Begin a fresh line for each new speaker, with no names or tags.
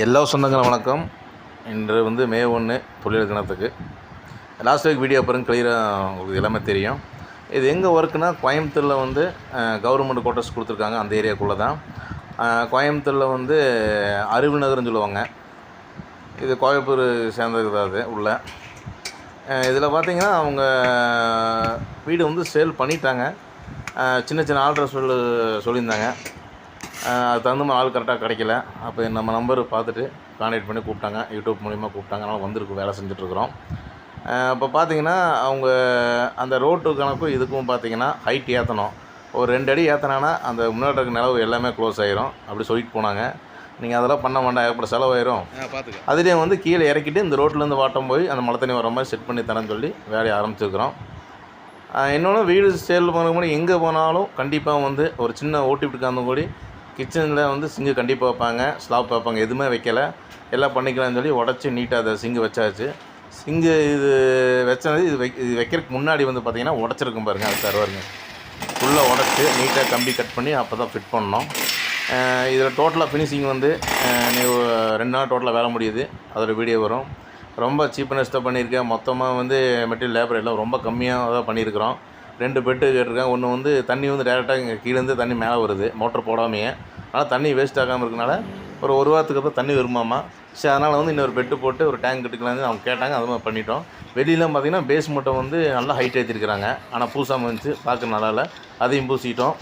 எல்லா சொந்தங்களும் வணக்கம். இன்று வந்து மே ஒன்று தொழில் தினத்துக்கு. லாஸ்ட் வீக் வீடியோ பாருங்க கிளியராக உங்களுக்கு எல்லாமே தெரியும். இது எங்கே ஒர்க்குனா கோயம்புத்தூரில் வந்து கவர்மெண்ட் குவார்ட்டர்ஸ் கொடுத்துருக்காங்க அந்த ஏரியாக்குள்ளே தான். கோயம்புத்தூரில் வந்து அறிவு நகர்னு சொல்லுவாங்க. இது கோயம்புத்தூர் சேர்ந்தது தான் அது உள்ள. இதில் பார்த்திங்கன்னா அவங்க வீடு வந்து சேல் பண்ணிட்டாங்க. சின்ன சின்ன ஆர்டர் சொல்லு சொல்லியிருந்தாங்க. அது தகுந்த மாதிரி ஆள் கரெக்டாக கிடைக்கல. அப்போ நம்ம நம்பர் பார்த்துட்டு கான்டாக்ட் பண்ணி கூப்பிட்டாங்க. யூடியூப் மூலிமா கூப்பிட்டாங்க. அதனால் வந்திருக்கு வேலை செஞ்சுட்ருக்குறோம் இப்போ பார்த்தீங்கன்னா அவங்க அந்த ரோட்டு கணக்கும் இதுக்கும் பார்த்தீங்கன்னா ஹைட் ஏற்றணும் ஒரு ரெண்டு அடி ஏற்றினானா அந்த முன்னாடி இருக்க நிலவு எல்லாமே க்ளோஸ் ஆயிரும். அப்படி சொல்லிட்டு போனாங்க. நீங்கள் அதெல்லாம் பண்ண வேண்டாம். ஏற்பட செலவாயிரும். அதுலேயே வந்து கீழே இறக்கிட்டு இந்த ரோட்லேருந்து வாட்டம் போய் அந்த மழை தண்ணி வர மாதிரி செட் பண்ணி தரேன்னு சொல்லி வேலையை ஆரம்பிச்சிருக்கிறோம். இன்னொன்று வீடு சேல் பண்ண முன்னாடி எங்கே போனாலும் கண்டிப்பாக வந்து ஒரு சின்ன ஓட்டிட்டு அந்த கூடி கிச்சனில் வந்து சிங்கு கண்டிப்பாக வைப்பாங்க ஸ்லாப் வைப்பாங்க எதுவுமே வைக்கல. எல்லாம் பண்ணிக்கலாம்னு சொல்லி உடச்சி நீட்டாக அதை சிங்கு வச்சாச்சு. சிங்கு இது வச்சது இது வை இது வைக்கிறதுக்கு முன்னாடி வந்து பார்த்திங்கன்னா உடச்சிருக்கும் பாருங்க அது தருவாருங்க ஃபுல்லாக உடச்சி நீட்டாக கம்பி கட் பண்ணி அப்போ தான் ஃபிட் பண்ணோம் இதில் டோட்டலாக ஃபினிஷிங் வந்து நீ ரெண்டு நாள் டோட்டலாக வேலை முடியுது. அதோட வீடியோ வரும். ரொம்ப சீப்பனஸ்ட்டாக பண்ணியிருக்கேன் மொத்தமாக வந்து மெட்டீரியல் லேபர் எல்லாம் ரொம்ப கம்மியாக தான் பண்ணியிருக்கிறோம். ரெண்டு பெட்டு கேட்டிருக்கேன் ஒன்று வந்து தண்ணி வந்து டேரெக்டாக இங்கே கீழேருந்து தண்ணி மேலே வருது. மோட்டர் போடாமையே. ஆனால் தண்ணி வேஸ்ட் ஆகாமல் இருக்கனால ஒரு ஒரு வாரத்துக்கு அப்புறம் தண்ணி வருமாமா? சரி அதனால் வந்து இன்னொரு பெட்டு போட்டு ஒரு டேங்க் எடுக்கலாம்னு அவங்க கேட்டாங்க. அது மாதிரி பண்ணிட்டோம். வெளியிலாம் பார்த்தீங்கன்னா பேஸ் மட்டும் வந்து நல்லா ஹைட் ஏற்றிருக்கிறாங்க ஆனால் பூசாமல் இருந்துச்சு பார்க்க நல்லா இல்லை. அதையும் பூசிட்டோம்.